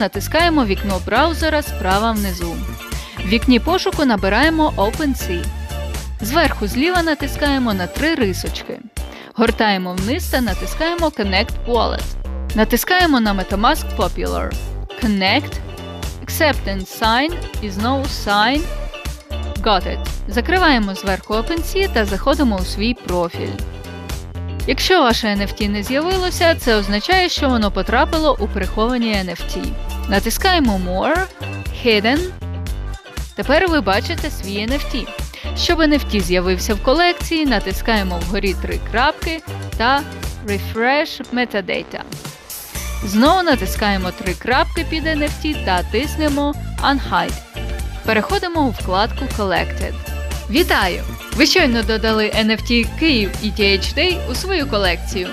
Натискаємо вікно браузера справа внизу. В вікні пошуку набираємо OpenSea. Зверху зліва натискаємо на три рисочки. Гортаємо вниз та натискаємо Connect Wallet. Натискаємо на MetaMask Popular. Connect. Acceptance Sign і знову Sign. Got it. Закриваємо зверху OpenSea та заходимо у свій профіль. Якщо ваше NFT не з'явилося, це означає, що воно потрапило у приховані NFT. Натискаємо More, Hidden. Тепер ви бачите свій NFT. Щоб NFT з'явився в колекції, натискаємо вгорі три крапки та Refresh Metadata. Знову натискаємо три крапки під NFT та тиснемо Unhide. Переходимо у вкладку Collected. Вітаю! Ви щойно додали NFT Київ ETH Day у свою колекцію.